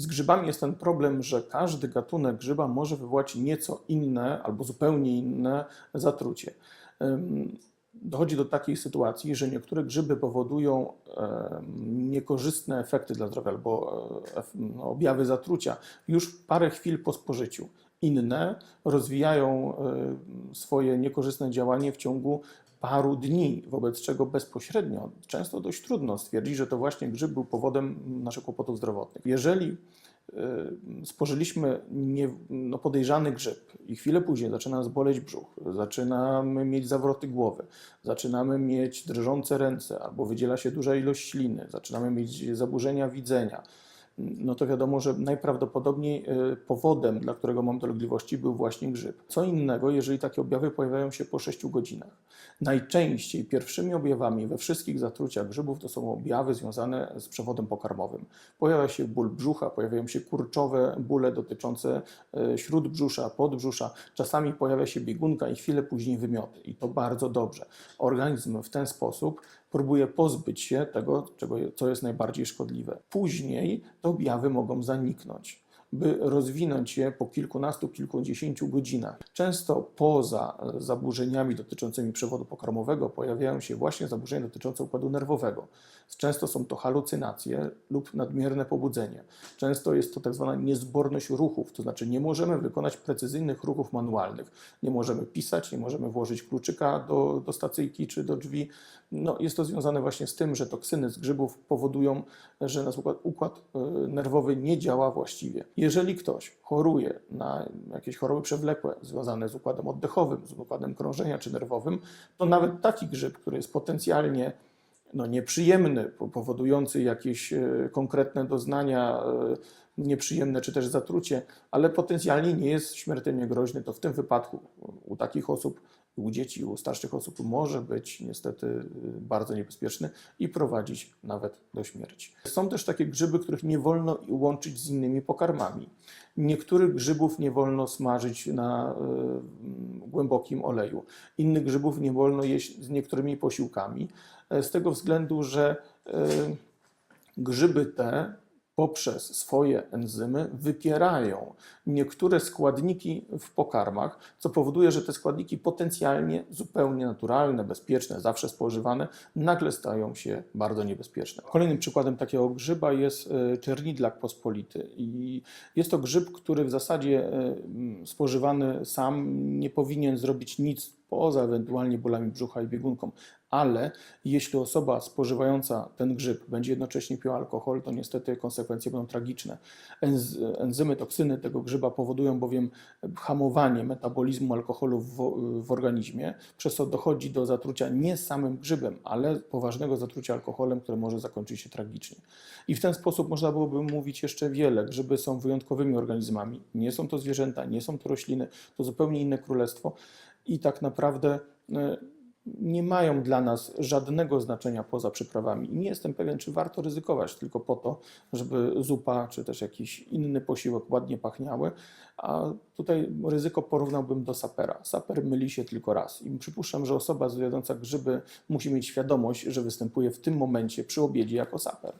Z grzybami jest ten problem, że każdy gatunek grzyba może wywołać nieco inne albo zupełnie inne zatrucie. Dochodzi do takiej sytuacji, że niektóre grzyby powodują niekorzystne efekty dla zdrowia albo e, no, objawy zatrucia już parę chwil po spożyciu. Inne rozwijają e, swoje niekorzystne działanie w ciągu paru dni, wobec czego bezpośrednio często dość trudno stwierdzić, że to właśnie grzyb był powodem naszych kłopotów zdrowotnych. Jeżeli y, spożyliśmy nie, no podejrzany grzyb i chwilę później zaczyna nas boleć brzuch, zaczynamy mieć zawroty głowy, zaczynamy mieć drżące ręce albo wydziela się duża ilość śliny, zaczynamy mieć zaburzenia widzenia, no to wiadomo, że najprawdopodobniej y, powodem, dla którego mam dolegliwości, był właśnie grzyb. Co innego, jeżeli takie objawy pojawiają się po 6 godzinach. Najczęściej pierwszymi objawami we wszystkich zatruciach grzybów to są objawy związane z przewodem pokarmowym. Pojawia się ból brzucha, pojawiają się kurczowe bóle dotyczące y, śródbrzusza, podbrzusza. Czasami pojawia się biegunka i chwilę później wymioty. I to bardzo dobrze. Organizm w ten sposób próbuje pozbyć się tego, czego, co jest najbardziej szkodliwe. Później te objawy mogą zaniknąć, by rozwinąć się po kilkunastu, kilkudziesięciu godzinach. Często poza e, zaburzeniami dotyczącymi przewodu pokarmowego pojawiają się właśnie zaburzenia dotyczące układu nerwowego. Często są to halucynacje lub nadmierne pobudzenie. Często jest to tak zwana niezborność ruchów, to znaczy nie możemy wykonać precyzyjnych ruchów manualnych. Nie możemy pisać, nie możemy włożyć kluczyka do, do stacyjki czy do drzwi. No, jest to związane właśnie z tym, że toksyny z grzybów powodują, że nasz układ, układ e, nerwowy nie działa właściwie. Jeżeli ktoś choruje na jakieś choroby przewlekłe związane z układem oddechowym, z układem krążenia czy nerwowym, to nawet taki grzyb, który jest potencjalnie no, nieprzyjemny, po- powodujący jakieś e, konkretne doznania e, nieprzyjemne czy też zatrucie, ale potencjalnie nie jest śmiertelnie groźny, to w tym wypadku u takich osób, u dzieci, u starszych osób może być niestety y, bardzo niebezpieczny i prowadzić nawet do śmierci. Są też takie grzyby, których nie wolno łączyć z innymi pokarmami. Niektórych grzybów nie wolno smażyć na y, głębokim oleju. Innych grzybów nie wolno jeść z niektórymi posiłkami, e, z tego względu, że y, grzyby te poprzez swoje enzymy wypierają niektóre składniki w pokarmach, co powoduje, że te składniki potencjalnie zupełnie naturalne, bezpieczne, zawsze spożywane, nagle stają się bardzo niebezpieczne. Kolejnym przykładem takiego grzyba jest e, czernidlak pospolity. I jest to grzyb, który w zasadzie e, spożywany sam nie powinien zrobić nic poza ewentualnie bólami brzucha i biegunką, ale jeśli osoba spożywająca ten grzyb będzie jednocześnie piła alkohol, to niestety konsekwencje będą tragiczne. Enz, enzymy, toksyny tego grzyba powodują bowiem hamowanie metabolizmu alkoholu w, w organizmie, przez co dochodzi do zatrucia nie samym grzybem, ale poważnego zatrucia alkoholem, które może zakończyć się tragicznie. I w ten sposób można byłoby mówić jeszcze wiele. Grzyby są wyjątkowymi organizmami. Nie są to zwierzęta, nie są to rośliny, to zupełnie inne królestwo i tak naprawdę e, nie mają dla nas żadnego znaczenia poza przyprawami. I nie jestem pewien, czy warto ryzykować tylko po to, żeby zupa czy też jakiś inny posiłek ładnie pachniały. A tutaj ryzyko porównałbym do sapera. Saper myli się tylko raz. I przypuszczam, że osoba zjadąca grzyby musi mieć świadomość, że występuje w tym momencie przy obiedzie jako saper.